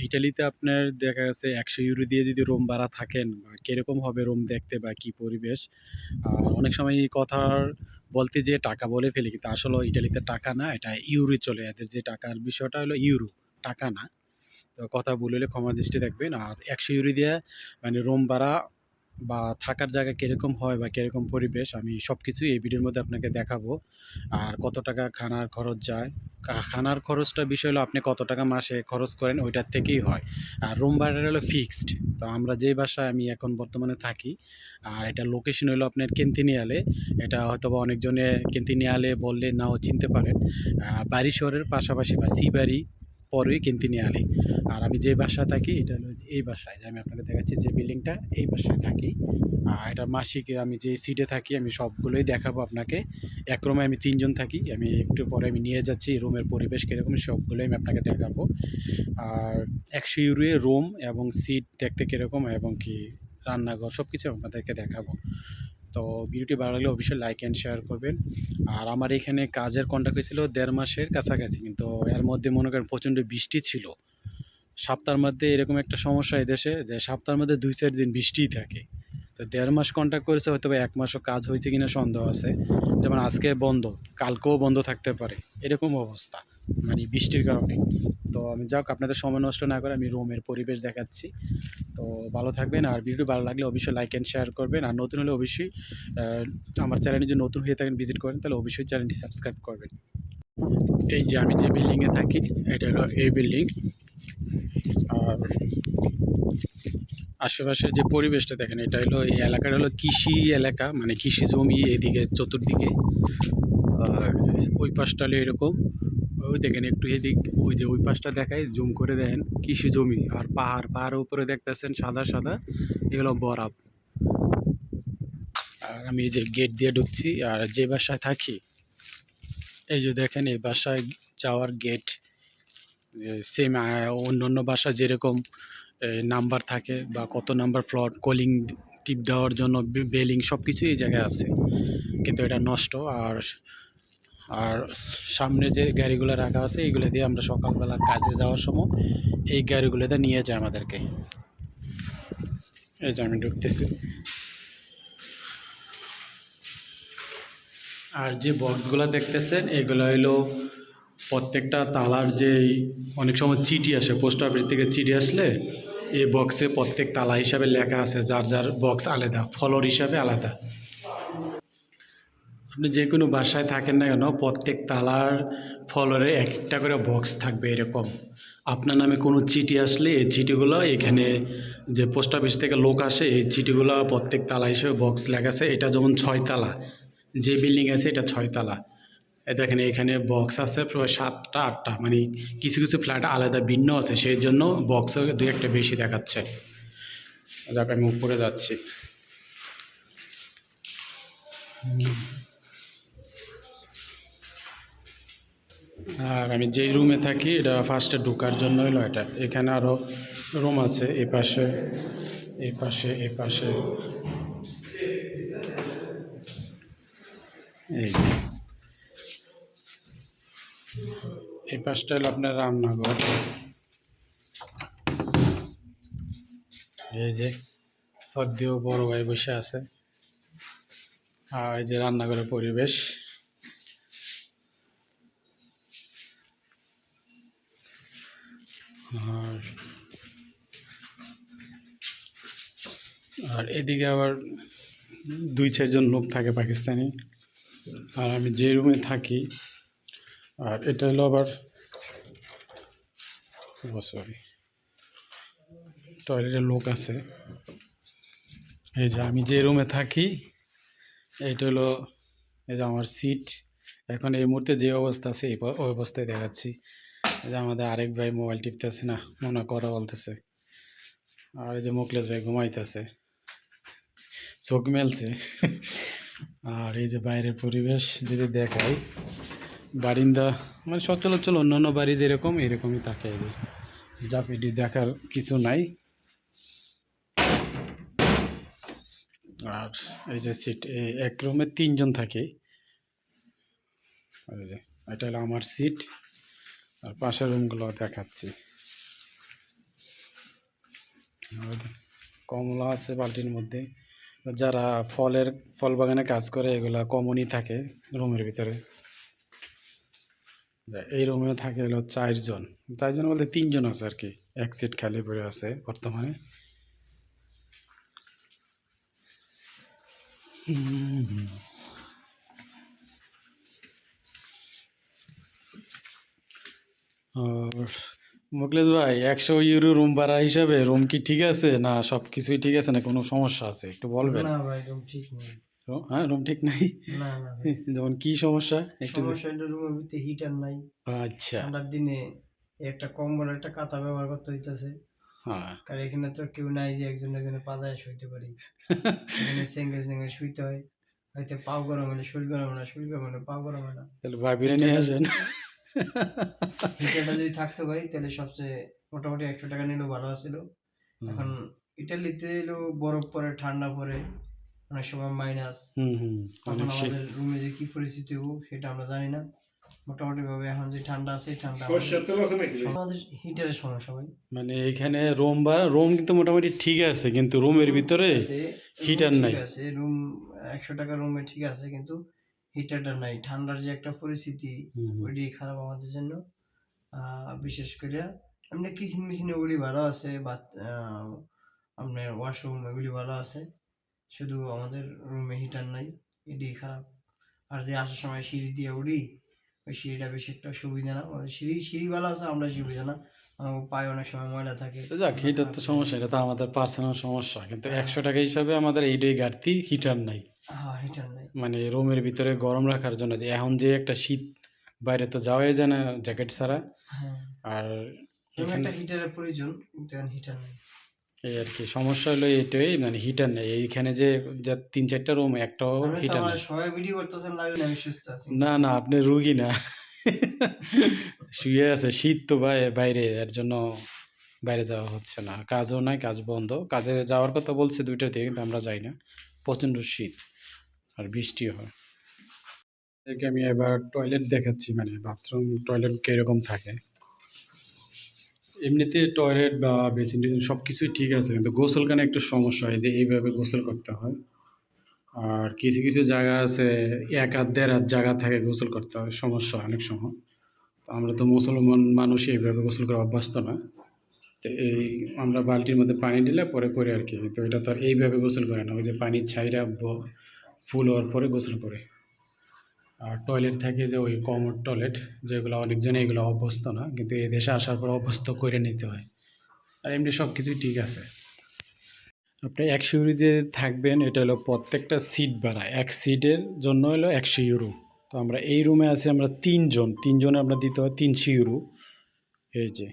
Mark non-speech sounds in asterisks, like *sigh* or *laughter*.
ইটালিতে আপনার দেখা গেছে ১০০ ইউরো দিয়ে যদি রুম ভাড়া থাকেন বা কীরকম হবে রুম দেখতে বা কি পরিবেশ। অনেক সময় এই কথার বলতে যে টাকা বলে ফেলি কিন্তু আসলে ইটালিতে টাকা না এটা ইউরো চলে। এদের যে টাকার বিষয়টা হলো ইউরো, টাকা না। তো কথা বলে ক্ষমা দৃষ্টি দেখবেন। আর ১০০ ইউরো দিয়ে মানে রুম ভাড়া বা থাকার জায়গা কীরকম হয় বা কীরকম পরিবেশ, আমি সবকিছুই এই ভিডিওর মধ্যে আপনাকে দেখাবো। আর কত টাকা খানার খরচ যায়। খানার খরচটা বিষয় হলো আপনি কত টাকা মাসে খরচ করেন ওইটার থেকেই হয়। আর রুম ভাড়াটা হলো ফিক্সড। তো আমরা যে বাসায় আমি এখন বর্তমানে থাকি, আর এটা লোকেশন হলো আপনার কেন্তিনিয়ালে। এটা হয়তোবা অনেকজনে কেন্তিনিয়ালে বললে নাও চিনতে পারেন। বাড়ি শহরের পাশাপাশি বা সিবারি পরেই কিনতে নিয়ে কেন্তিনিয়ালে। আর আমি যে বাসায় থাকি, এটা হলো এই বাসায় যে আমি আপনাকে দেখাচ্ছি যে বিল্ডিংটা, এই বাসায় থাকি। আর এটা মাসিক আমি যে সিটে থাকি, আমি সবগুলোই দেখাবো আপনাকে। এক রুমে আমি তিনজন থাকি। আমি একটু পরে আমি নিয়ে যাচ্ছি রুমের পরিবেশ কীরকম, সবগুলোই আমি আপনাকে দেখাবো। আর ১০০ ইউরোয় রুম এবং সিট দেখতে কীরকম এবং কি রান্নাঘর সব কিছু আপনাদেরকে দেখাবো। তো ভিডিওটি ভালো লাগলে অবশ্যই লাইক অ্যান্ড শেয়ার করবেন। আর আমার এখানে কাজের কন্ট্রাক্ট হয়েছিল দেড় মাসের কাছাকাছি। কিন্তু এর মধ্যে মনে করেন প্রচণ্ড বৃষ্টি ছিল। সপ্তাহের মধ্যে এরকম একটা সমস্যা এদেশে যে সপ্তাহের মধ্যে ২-৪ দিন বৃষ্টিই থাকে। তো দেড় মাস কন্ট্রাক্ট করেছে হয়তোবা ১ মাসও কাজ হয়েছে কিনা সন্দেহ আছে। যেমন আজকে বন্ধ, কালকেও বন্ধ থাকতে পারে। এরকম অবস্থা। মানে বৃষ্টির কারণে। তো আমি যাক আপনাদের সময় নষ্ট না করে আমি রুমের পরিবেশ দেখাচ্ছি। তো ভালো থাকবেন আর ভিডিও ভালো লাগলে অবশ্যই লাইক অ্যান্ড শেয়ার করবেন। আর নতুন হলে অবশ্যই আমার চ্যানেলে যদি নতুন হয়ে থাকেন ভিজিট করেন, তাহলে অবশ্যই চ্যানেলটি সাবস্ক্রাইব করবেন। এই যে আমি যে বিল্ডিংয়ে থাকি, এটা হলো এই বিল্ডিং। আর আশেপাশের যে পরিবেশটা দেখেন, এটা হলো এই এলাকাটা হলো কৃষি এলাকা মানে কৃষি জমি এদিকে, চতুর্দিকে। আর ওই পাশটা হলো এরকম। ওই দেখেন একটু এদিক ওই যে ওই পাশটা দেখাই জুম করে দেখেন কৃষি জমি আর পাহাড়, পাহাড়ের উপরে দেখতেছেন সাদা, সাদা এগুলো বরাব। আর আমি এই যে গেট দিয়ে ঢুকছি আর যে বাসায় থাকি এই যে দেখেন এই বাসায় যাওয়ার গেট সেম অন্য অন্য বাসায় যেরকম নাম্বার থাকে বা কত নাম্বার ফ্লট কলিং টিপ দেওয়ার জন্য বেলিং সব সবকিছুই এই জায়গায় আছে। কিন্তু এটা নষ্ট আর আর সামনে যে গাড়িগুলো রাখা আছে এগুলো দিয়ে আমরা সকালবেলা কাজে যাওয়ার সময় এই গাড়িগুলোতে নিয়ে যায় আমাদেরকে। এই যে আমি ঢুকতেছি। আর যে বক্সগুলো দেখতেছেন এগুলো হইল প্রত্যেকটা তালার যেই অনেক সময় চিঠি আসে পোস্ট অফিস থেকে চিঠি আসলে এই বক্সে প্রত্যেক তালা হিসাবে লেখা আছে যার, যার বক্স আলাদা ফ্লোর হিসাবে আলাদা। আপনি যে কোনো বাসায় থাকেন না কেন প্রত্যেক তালার ফ্লোরে একেকটা করে বক্স থাকবে এরকম। আপনার নামে কোনো চিঠি আসলে এই চিঠিগুলো এখানে যে পোস্ট অফিস থেকে লোক আসে এই চিঠিগুলো প্রত্যেক তালা হিসেবে বক্স লেখা আছে। এটা যেমন ৬ তালা। যে বিল্ডিং আছে এটা ৬ তালা। দেখেন এখানে বক্স আছে প্রায় ৭টা ৮টা মানে কিছু, কিছু ফ্ল্যাট আলাদা ভিন্ন আছে সেইজন্য বক্সও ২ ১ টা বেশি দেখাচ্ছে। যাক আমি উপরে যাচ্ছি। আর আমি যেই রুমে থাকি এটা ফার্স্টে ঢোকার জন্য হইল এটা। এখানে আরও রুম আছে এপাশে, এপাশে, এপাশে। এই যে। এই পাশটা হলো আপনার রান্নাঘর। এই যে সদ্য বড় ভাই বসে আছে। আর এই যে রান্নাঘরের পরিবেশ। আর আর এদিকে আবার দুই চারজন লোক থাকে পাকিস্তানি। আর আমি যে রুমে থাকি, আর এটা হলো আবার সরি। টয়লেটের লোক আছে। এই যে আমি যে রুমে থাকি এইটা হলো এই যে আমার সিট। এখন এই মুহূর্তে যে অবস্থা আছে, এই অবস্থায় দেখাচ্ছি। এই যে আমাদের আরেক ভাই মোবাইল টিপতেছে না, মনে কথা বলতেছে। আর এই যে মোকলেস ভাই ঘুমাইতেছে। চোখ মেলছে। আর এই যে বাইরের পরিবেশ যদি দেখাই, বারিন্দা মানে সচরাচর অন্যান্য বাড়ি যেরকম, এরকমই থাকে এই যে। এটি দেখার কিছু নাই। আর এই যে সিট এক রুমে ৩ জন থাকি। এটা হলো আমার সিট। আর পাশের রুমগুলো দেখাচ্ছি। কমলা আছে বালতির মধ্যে। যারা ফলের, ফল বাগানে কাজ করে, এগুলা কমনই থাকে রুমের ভিতরে। এই রুমে থাকে হলো চারজন। চারজন বলতে তিনজন আছে আর কি। এক সিট খালি পড়ে আছে বর্তমানে। হুম। মুকলেশ ভাই একশো ইউরো রুম ভাড়া হিসাবে রুম কি ঠিক আছে? না সব কিছুই ঠিক আছে? না কোনো সমস্যা আছে? একটু বলবেন। না ভাই একদম ঠিক নেই। রুম- হ্যাঁ রুম ঠিক নাই? না না ভাই। *laughs* যেমন কি সমস্যা? একটু সমস্যা হলো রুমের ভিতরে হিটার নাই। আচ্ছা। ঠান্ডার দিনে একটা কম্বল একটা কাঁথা ব্যবহার করতে হইতেছে। হ্যাঁ। কারণ এখানে তো কেউ নাই যে একজন একজনে পাজায় শুইতে পারি। *laughs* এখানে সিঙ্গেল সিঙ্গেল শুইতে হয়। হয়তো পাও গরম হলে শরীর গরম হলে শরীর গরম হলে পাও গরম হলে তাহলে ভাবিরে নিয়ে আসেন। *laughs* *laughs* হিটারটা যদি থাকতো ভাই তাহলে সবচেয়ে মোটামুটি একশো টাকা নিলেও ভালো ছিল এখন ইটালিতে এলো বরফ পরে ঠান্ডা পরে অনেক সময় মাইনাস হুম হুম তখন আমাদের রুমে যে কি পরিস্থিতি হোক সেটা আমরা জানি না। মোটামুটি ভাবে এখন যে ঠান্ডা আছে ঠান্ডা আমাদের- হিটারের সমস্যা ভাই। মানে এখানে রুম বা রুম কিন্তু মোটামুটি ঠিক আছে কিন্তু রুমের ভিতরে হিটার নাই। রুম একশো টাকা রুমে ঠিক আছে কিন্তু হিটারটা নাই ঠান্ডার যে একটা পরিস্থিতি হুম। খারাপ আমাদের জন্য। বিশেষ করে এমনি কিচেন মিচিন ওগুলি ভালো আছে বা আপনার ওয়াশরুম এগুলি ভালো আছে। শুধু আমাদের রুমে হিটার নাই এটাই খারাপ। আর যে আসার সময় সিঁড়ি দিয়ে উঠি ওই সিঁড়িটা বেশি একটা সুবিধা না। আমাদের সিঁড়ি সিঁড়ি ভালো আছে আমরা সুবিধা না। আমার পায়ে অনেক সময় ময়লা থাকে। তো যাক হিটার তো সমস্যা এটা তো আমাদের পার্সোনাল সমস্যা। কিন্তু একশো টাকা হিসাবে আমাদের এইটাই ঘাটতি হিটার নাই। মানে রুমের ভিতরে গরম রাখার জন্য যে এখন যে একটা শীত বাইরে তো যাওয়াই যায় না জ্যাকেট ছাড়া। হ্যাঁ। আর একটা হিটারের প্রয়োজন হিটার নেই। এই আর কি সমস্যা হলো এইটাই মানে হিটার নেই। এইখানে যে যে তিন চারটা রুম একটাও হিটার নেই। সবাই ভিডিও করতেছেন লাগে না আমি সুস্থ আছি। না না আপনি রুগী না। শুয়ে আছে শীত তো বাই- বাইরে এর জন্য বাইরে যাওয়া হচ্ছে না। কাজও নাই কাজ বন্ধ। কাজে যাওয়ার কথা বলছে দুইটার দিকে কিন্তু আমরা যাই না। প্রচণ্ড শীত। আর বৃষ্টি হয়। একে আমি এবার টয়লেট দেখাচ্ছি মানে বাথরুম টয়লেট কীরকম থাকে। এমনিতে টয়লেট বা বেসিন টেসিন সব কিছুই ঠিক আছে, কিন্তু গোসলখানে একটু সমস্যা হয় যে এইভাবে গোসল করতে হয়। আর কিছু কিছু জায়গা আছে, এক আধ, দেড় আধ জায়গা থাকে গোসল করতে হয়, সমস্যা অনেক সময়। তো আমরা তো মুসলমান মানুষ, এইভাবে গোসল করা অভ্যস্ত না। তো এই আমরা বালতির মধ্যে পানি দিলে পরে করে আর কি, তো এটা তো এইভাবে গোসল করে না, ওই যে পানির ছাইরা ফুল হওয়ার পরে গোসল করে। আর টয়লেট থাকে যে ওই কমন টয়লেট যেগুলো অনেকজনে এগুলো অভ্যস্ত না, কিন্তু এই দেশে আসার পর অভ্যস্ত করে নিতে হয়। আর এমনি সব কিছুই ঠিক আছে। আপনি একশো ইউরো যে থাকবেন, এটা হলো প্রত্যেকটা সিট ভাড়া। এক সিটের জন্য হলো একশো ইউরো। তো আমরা এই রুমে আছি আমরা তিনজন। তিনজনে আমরা দিতে হয় তিনশো ইউরো। এই যে।